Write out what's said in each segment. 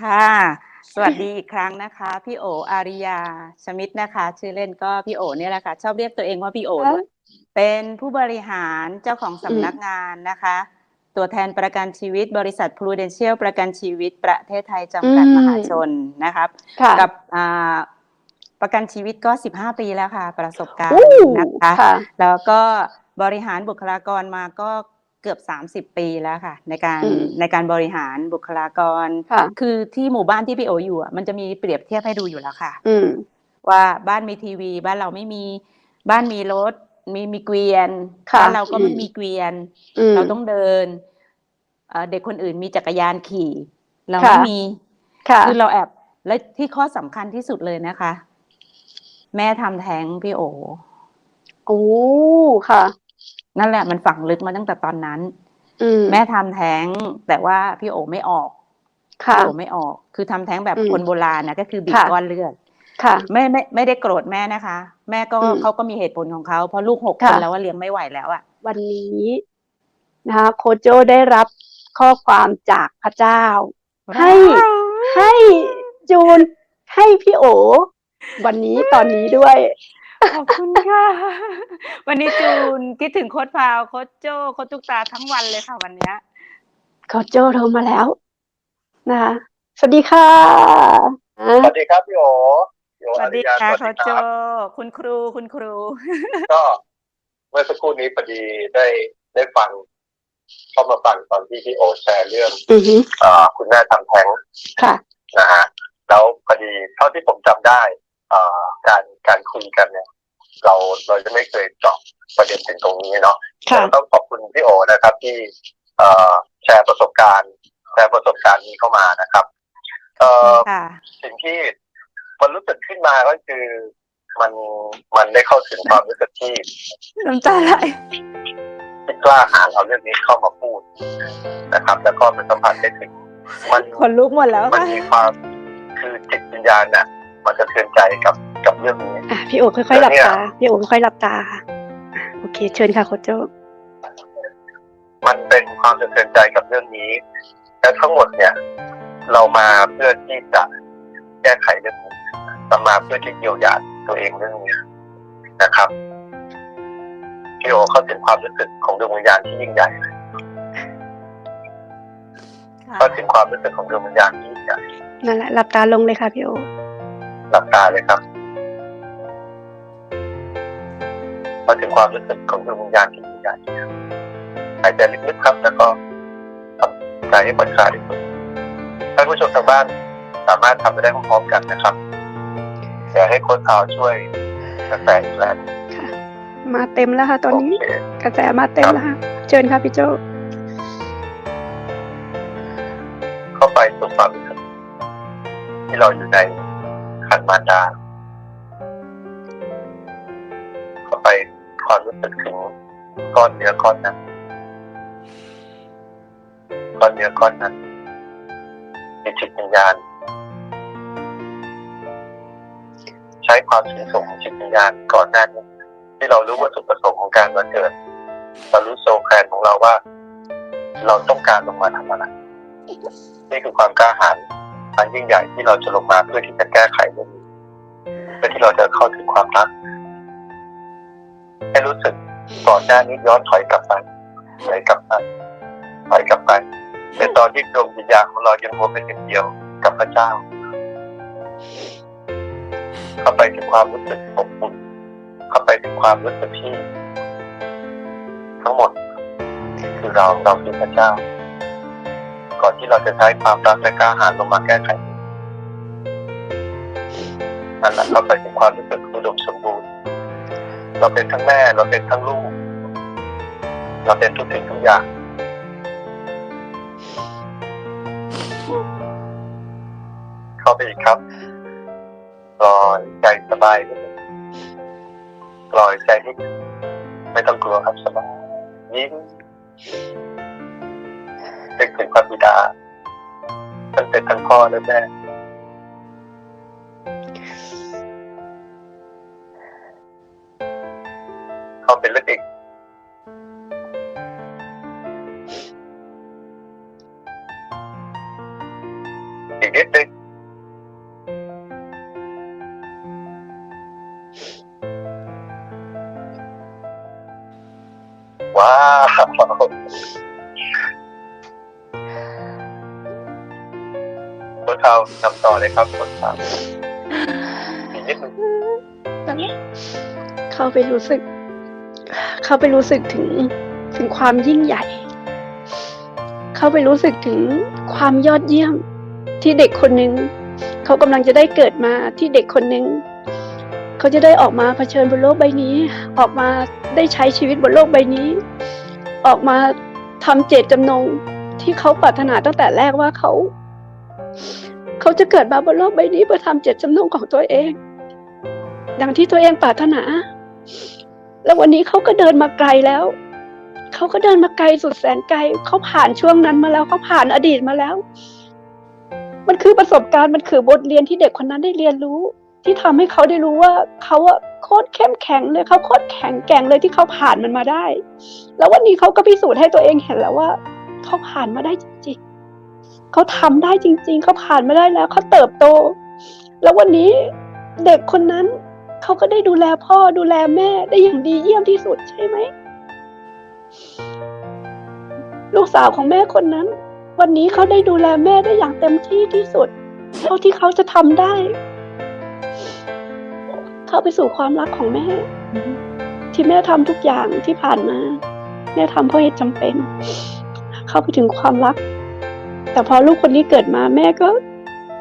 ค่ะ สวัสดีอีกครั้งนะคะ พี่โออาริยาชมิดนะคะ ชื่อเล่นก็พี่โอเนี่ยแหละค่ะ ชอบเรียกตัวเองว่าพี่โอค่ะด้วยเป็นผู้บริหารเจ้าของสำนักงานนะคะ ตัวแทนประกันชีวิตบริษัท Prudential ประกันชีวิตประเทศไทยจำกัดอืมมหาชนนะครับค่ะกับอ่าประกันชีวิตก็ 15 ปีแล้วค่ะ ประสบการณ์อู้นะคะค่ะแล้วก็บริหารบุคลากรมาก็ เกือบ 30 ปีแล้วค่ะ ในการอืมในการบริหารบุคลากรค่ะคือที่หมู่บ้านที่พี่โออยู่อะมันจะมีเปรียบเทียบให้ดูอยู่แล้วค่ะอืมว่าบ้านมีทีวี บ้านเราไม่มีบ้านมีรถ มีมีเกวียนค่ะบ้านเราก็ไม่อืมมีเกวียนอืมเราต้องเดินเอ่อเด็กคนอื่นมีจักรยานขี่ เราค่ะไม่มีค่ะคือเราแอบและที่ข้อสำคัญที่สุดเลยนะคะ แม่ทำแท้งพี่โอโอ้ค่ะ นั่นแหละมันฝังลึกมาตั้งแต่ตอนนั้นอืมแม่ทำแท้งแต่ว่าพี่โอไม่ออกค่ะพี่โอไม่ออก คือทำแท้งแบบอืมคนโบราณนะก็คือบีบค่ะก้อนเลือดค่ะไม่ไม่ไม่ได้โกรธแม่นะคะ แม่ก็อืมเขาก็มีเหตุผลของเขาเพราะลูกหกคค่ะนแล้วว่าเลี้ยงไม่ไหวแล้วอะวันนี้นะคะโคชโจได้รับข้อความจากพระเจ้า ให้ให้จูนให้พี่โอ วันนี้ตอนนี้ด้วย ขอบคุณค่ะ วันนี้จูนคิดถึงโค้ดพาวโค้ดโจโค้ดตุกตาทั้งวันเลยค่ะวันเนี้ยโคชโจโทรมาแล้วนะคะสวัสดีค่ะอะสวัสดีครับพี่โอพี่โอสวัสดีอริยาค่ะสโค้วัดสดีโจครับคุณครูคุณครู ก็เมื่อสักครู่นี้พอดีได้ได้ฟังเข้ามาฟังตอนที่พี่โอแชร์เรื่องอือฮึเอ่อคุณแม่ทำแท้งค่ะนะฮะแล้วพอดีเท่าที่ผมจำได้เอ่อการการคุยกันเนี่ย เราเราจะไม่เคยเจาะประเด็นถึงตรงนี้เนาะค่ะแต่ต้องขอบคุณพี่โอนะครับ ที่เอ่อแชร์ประสบการณ์แชร์ประสบการณ์นี้เข้ามานะครับเอ่อค่ะสิ่งที่มันรู้สึกขึ้นมาก็คือมันมันได้เข้าถึงความรู้สึกที่น้ำตาไหลที่กล้าหาญเอาเรื่องนี้เข้ามาพูดนะครับ แล้วก็มันสัมผัสได้ถึงมันคนลุกหมดแล้วมันค่ะมีความคือจิตวิญญาณน่ะ มันจะเทือนใจกับกับเรื่องนี้อะพี่โอค่อยๆหลับเนี่ยตาพี่โอค่อยๆหลับตาค่ะอะโอเค เชิญค่ะโคชโจมันเป็นความสะเทือนใจกับเรื่องนี้ และทั้งหมดเนี่ย เรามาเพื่อที่จะแก้ไขเรื่องนี้เรามาเพื่อที่เยียวยาตัวเองเรื่องนี้นะครับพี่โอเข้าถึงความรู้สึกของดวงวิญญาณที่ยิ่งใหญ่ค่ะเข้าถึงความรู้สึกของดวงวิญญาณที่ยิ่งใหญ่นั่นแหละหลับตาลงเลยค่ะพี่โอ หลับตาเลยครับเข้าถึงความรู้สึกของดวงวิญญาณที่ยิ่งใหญ่หายใจลึกๆครับ แล้วก็ทำใจให้ผ่อนคลายที่สุดท่านผู้ชมทางบ้านสามารถทำไปได้พร้อมๆกันนะครับอยากให้โค้ชเอาช่วยกระแสอีกแล้วค่ะมาเต็มแล้วค่ะตอนโอนี้เคกระแสมาเต็มแล้วค่ะเชิญค่ะพี่โจเข้าไปสู่ความรู้สึกที่เราอยู่ใน ขันมารดาเข้าไปความรู้สึกถึงก้อนเนื้อก้อนนั้นก้อนเนื้อก้อนนั้นมีจิตวิญญาณ ใช้ความสูงส่งของจิตวิญญาณก่อนหน้านี้ที่เรารู้ว่าจุดประสงค์ของการมาเกิดเรารู้โซแคนของเราว่า เราต้องการลงมาทำอะไรนี่คือความกล้าหาญ อันยิ่งใหญ่ที่เราจะลงมาเพื่อที่จะแก้ไขเรื่องนี้เพื่อที่เราจะเข้าถึงความรักให้รู้สึกก่อนหน้านี้ย้อนถอยกลับไปถอยกลับไปถอยกลับไปในตอนที่ดวงวิญญาณของเรายังรวมเป็นหนึ่งเดียวกับพระเจ้า เข้าไปถึงความรู้สึกอบอุ่นเข้าไปถึงความรู้สึกที่ ทั้งหมดคือเราเราคือพระเจ้า ก่อนที่เราจะใช้ความรักและกล้าหาญลงมาแก้ไขนั่นแหละเข้าไปถึงความรู้สึกอุดมสมบูรณ์ เราเป็นทั้งแม่เราเป็นทั้งลูก เราเป็นทุกสิ่งทุกอย่างเข้าไปอีกครับปล่อยใจสบายปล่อยใจนิดหนึ่ไม่ต้องกลัวครับสบายยิ้ม พระบิดาตั้งแต่ทั้งพ่อและแม่เขาไปลึกเอกอีกนิดนึงว้าว เท้านำต่อเลยครับตัวเท้าอีกนิดนึงเข้าไปรู้สึก เข้าไปรู้สึกถึงถึงความยิ่งใหญ่ เข้าไปรู้สึกถึงความยอดเยี่ยมที่เด็กคนหนึ่งเขากำลังจะได้เกิดมาที่เด็กคนหนึ่งเขาจะได้ออกมาเผชิญบนโลกใบนี้ ออกมาได้ใช้ชีวิตบนโลกใบนี้ ออกมาทำเจตจำนงที่เขาปรารถนาตั้งแต่แรกว่าเขา เขาจะเกิดมาบนโลกใบนี้เพื่อทำเจตจำนงของตัวเอง ดังที่ตัวเองปรารถนา แล้ววันนี้เขาก็เดินมาไกลแล้วเขาก็เดินมาไกลสุดแสนไกลเขาผ่านช่วงนั้นมาแล้วเขาผ่านอดีตมาแล้ว มันคือประสบการณ์มันคือบทเรียนที่เด็กคนนั้นได้เรียนรู้ ที่ทำให้เขาได้รู้ว่าเขาอะโคตรเข้มแข็งเลยเขาโคตรแข็งแกร่งเลยที่เขาผ่านมันมาได้ แล้ววันนี้เขาก็พิสูจน์ให้ตัวเองเห็นแล้วว่าเขาผ่านมาได้จริงๆ เขาทำได้จริง ๆ เขาผ่านมาได้แล้วเขาเติบโต แล้ววันนี้เด็กคนนั้นเขาก็ได้ดูแลพ่อดูแลแม่ได้อย่างดีเยี่ยมที่สุดใช่ไหม ลูกสาวของแม่คนนั้น วันนี้เขาได้ดูแลแม่ได้อย่างเต็มที่ที่สุด เท่าที่เขาจะทำได้ เข้าไปสู่ความรักของแม่ ที่แม่ทำทุกอย่างที่ผ่านมา แม่ทำเพราะเหตุจำเป็น เข้าไปถึงความรัก แต่พอลูกคนนี้เกิดมาแม่ก็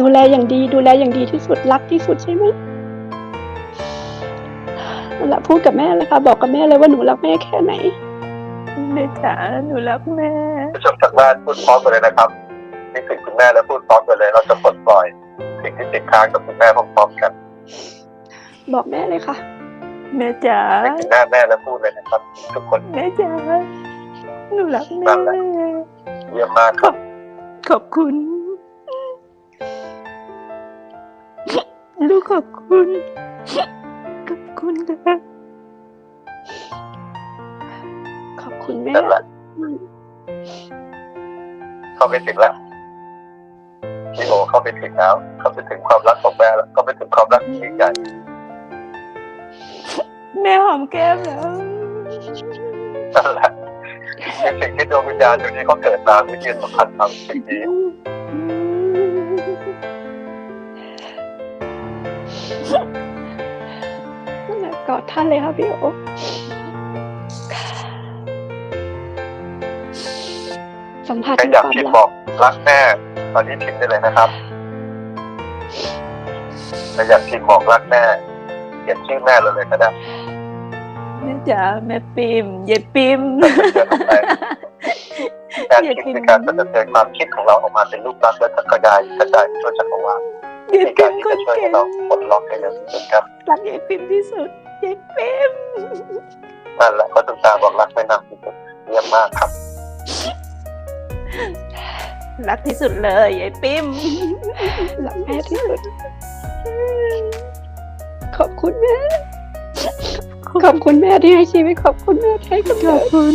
ดูแลอย่างดี ดูแลอย่างดีที่สุดรักที่สุดใช่ไหมนั่นแหละพูดกับแม่เลยค่ะ บอกกับแม่เลยว่าหนูรักแม่แค่ไหนแม่จ๋าหนูรักแม่ผู้ชมทางบ้านพูดพร้อมกันเลยนะครับนี่ถึงคุณแม่แล้วพูดพร้อมกันเลย เราจะปลดปล่อยสิ่งที่ติดค้างกับคุณแม่พร้อมๆกัน บอกแม่เลยค่ะ แม่จ๋านึกถึงหน้าแม่แล้วพูดเลยนะครับ ทุกคนแม่จ๋าหนูรักนั่แม่นแหละเยี่ยมมากครับ ขอบคุณ ลูกขอบคุณ ขอบคุณค่ะขอบคุณแม่นั่นแหละอืมเข้าไปถึงแล้วพี่โอเข้าไปถึงแล้วเข้าไปถึงความรักของแม่แล้วเข้าไปถึงความรักที่ยิ่งใหญ่แม่หอมแก้มแล้วนั่นแหละ เป็นสิ่งที่ดวงวิญญาณอยู่นี้เขาเกิดมาเพื่อยืนสัมผัสความสิ่งนี้นั่นแหละกอดท่านเลยค่ะพี่โอสัมผัสใครถึงอยากความพิมพ์บอกรักแม่ตอนนี้พิมพ์ได้เลยนะครับใครอยากพิมพ์บอกรักแม่เขียนชื่อแม่เลยก็ได้ จ๋าแม่ปิมเย็ดปิมเดินออกไปการคิดคือการประเสริฐความคิดของเราออกมาเป็นรูปลักษณ์และจะกระจายกระจายทั่วจักรวาลเย็ดในปิการมที่คจะนช่วยเก่ให้งเราปลดล็อกให้เร็วที่สุดครับรักเย็ดปิมที่สุดเย็ดปิมนั่นแหละเพราะตุกตาบอกรักแม่นำที่สุดเยี่ยมมากครับ รักที่สุดเลยเย็ดปิมรักแม่ที่สุด ขอบคุณแม่ ขอบคุณแม่ที่ให้ชีวิตขอบคุณแม่ที่ให้กำขเนิอบดคุณ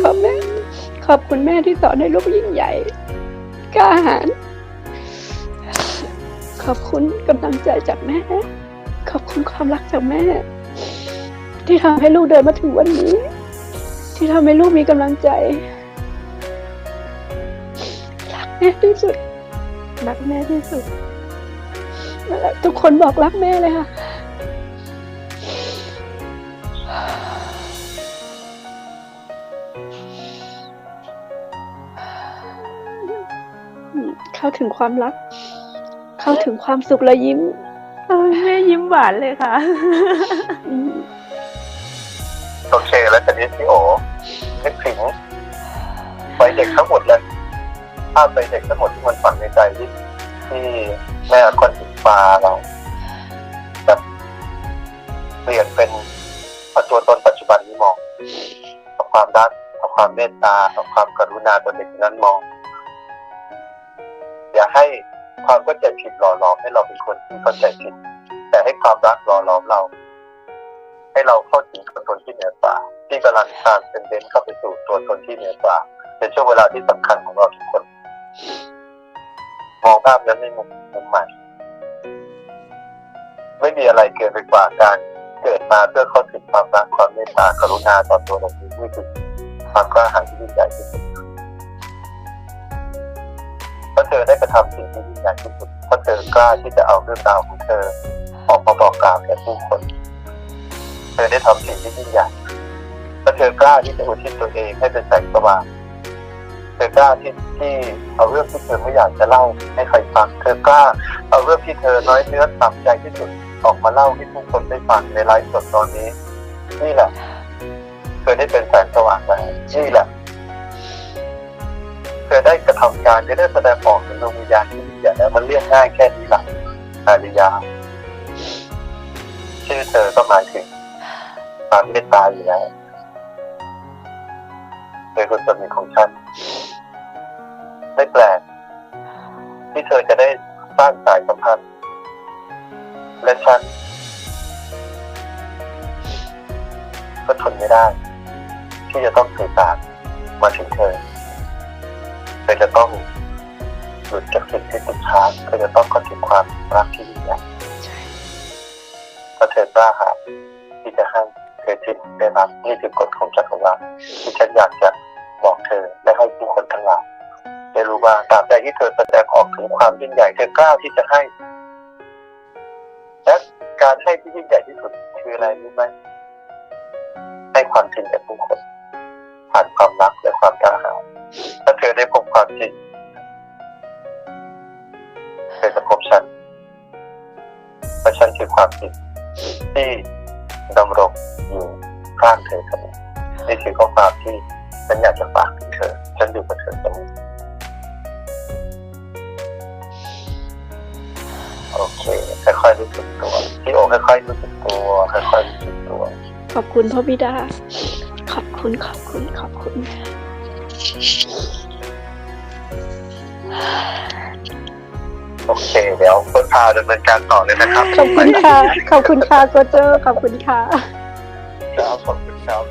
ขอบแม่ ขอบคุณแม่ที่สอนให้ลูกยิ่งใหญ่กล้าหาญขอบคุณกำลังใจจากแม่ ขอบคุณความรักจากแม่ ที่ทำให้ลูกเดินมาถึงวันนี้ ที่ทำให้ลูกมีกำลังใจรักแม่ที่สุดรักแม่ที่สุดนั่นแหละทุกคนบอกรักแม่เลยค่ะ เข้าถึงความรัก เข้าถึงความสุขและยิ้มแม่ยิ้มหวานเลยค่ะ โอเคแล้วทีนี้พี่โอนึกถึงวัยเด็กทั้งหมดเลยภาพวัยเด็กทั้งหมดที่มันฝังในใจที่ที่แม่คนติดฟ้าเราแบบเปลี่ยนเป็นตัวตนปัจจุบันนี้มองเอความรักเอความเมตตาเอความกรุณาตัวเด็กนั้นมอง อย่าให้ความเข้าใจผิดหล่อหลอมให้เราเป็นคนที่เข้าใจผิด แต่ให้ความรักหล่อหลอมเรา ให้เราเข้าถึงตัวตนที่เหนือกว่าที่กำลังทางเป็นเดนเข้าไปสู่ตัวตนที่เหนือกว่าในช่วงเวลาที่สำคัญของเราทุกคนมองภาพนั้นในมุมมุมใหม่ไม่มีอะไรเกินไปกว่าการเกิดมาเพื่อเข้าถึงความรักความเมตตากรุณาต่อตัวเราเองนี่คือความกล้าหาญที่ยิ่งใหญ่ที่สุด เธอได้กระทำสิ่งที่ยิ่งใหญ่ที่สุดเพราะเธอกล้าที่จะเอาเรื่องราวของเธอ ออกมาบอกกล่าวแก่ผู้คน เธอได้ทำสิ่งที่ยิ่งใหญ่เพราะเธอกล้าที่จะอุทิศตัวเองให้เป็นแสงสว่างเธอกล้าที่ที่เอาเรื่องที่เธอไม่อยากจะเล่าให้ใครฟัง เธอกล้าเอาเรื่องที่เธอน้อยเนื้อต่ำใจที่สุดออกมาเล่าให้ทุกคนได้ฟังในไลฟ์สดตอนนี้ นี่แหละ เธอได้เป็นแสงสว่างแล้วนี่แหละ เธอได้กระทำการได้แสดงออกถึงดวงวิญญาณที่ยิ่งใหญ่แล้วมันเรียกง่ายแค่นี้หละอาริยา ชื่อเธอก็หมายถึงความเมตตาอยู่แล้วเธอคือส่วนหนึ่งของฉันไม่แปลกที่เธอจะได้สร้างสายสัมพันธ์และฉันก็ทนไม่ได้ ที่จะต้องสื่อสารมาถึงเธอ อจะต้องหลุดจากสิ่งที่ติดค้างเธอจะต้องเข้าถึงความรักที่ยิ่งใหญ่เพราะเธอกล้าหาญที่จะให้เธอที่ได้รับนี่คือกฎของจักรวาลที่ฉันอยากจะบอกเธอและให้ผู้คนทั้งหลายได้รู้ว่าตราบใดที่เธอแสดงออกถึงความยิ่งใหญ่ เธอกล้าที่จะให้และการให้ที่ยิ่งใหญ่ที่สุดคืออะไรรู้ไหมให้ความจริงแก่ผู้คนผ่านความรักและความกล้าหาญ ถ้าเธอได้พบความจริงเธอจะพบฉันเพราะฉันคือความจริงที่ดำรงอยู่ข้างเธอเสมอนี่คือข้อความที่ฉันอยากจะฝากถึงเธอ ฉันอยู่กับเธอเสมอโอเค ค่อยๆรู้สึกตัวพี่โอค่อยๆรู้สึกตัว ค่อยๆรู้สึกตัว ขอบคุณพระบิดา ขอบคุณ ขอบคุณ ขอบคุณ โอเค เดี๋ยวเพื่อพาดำเนินการต่อเลยนะครับขอบคุณค่ะ ขอบคุณค่ะโกโจขอบคุณค่ะครับขอบคุณครับ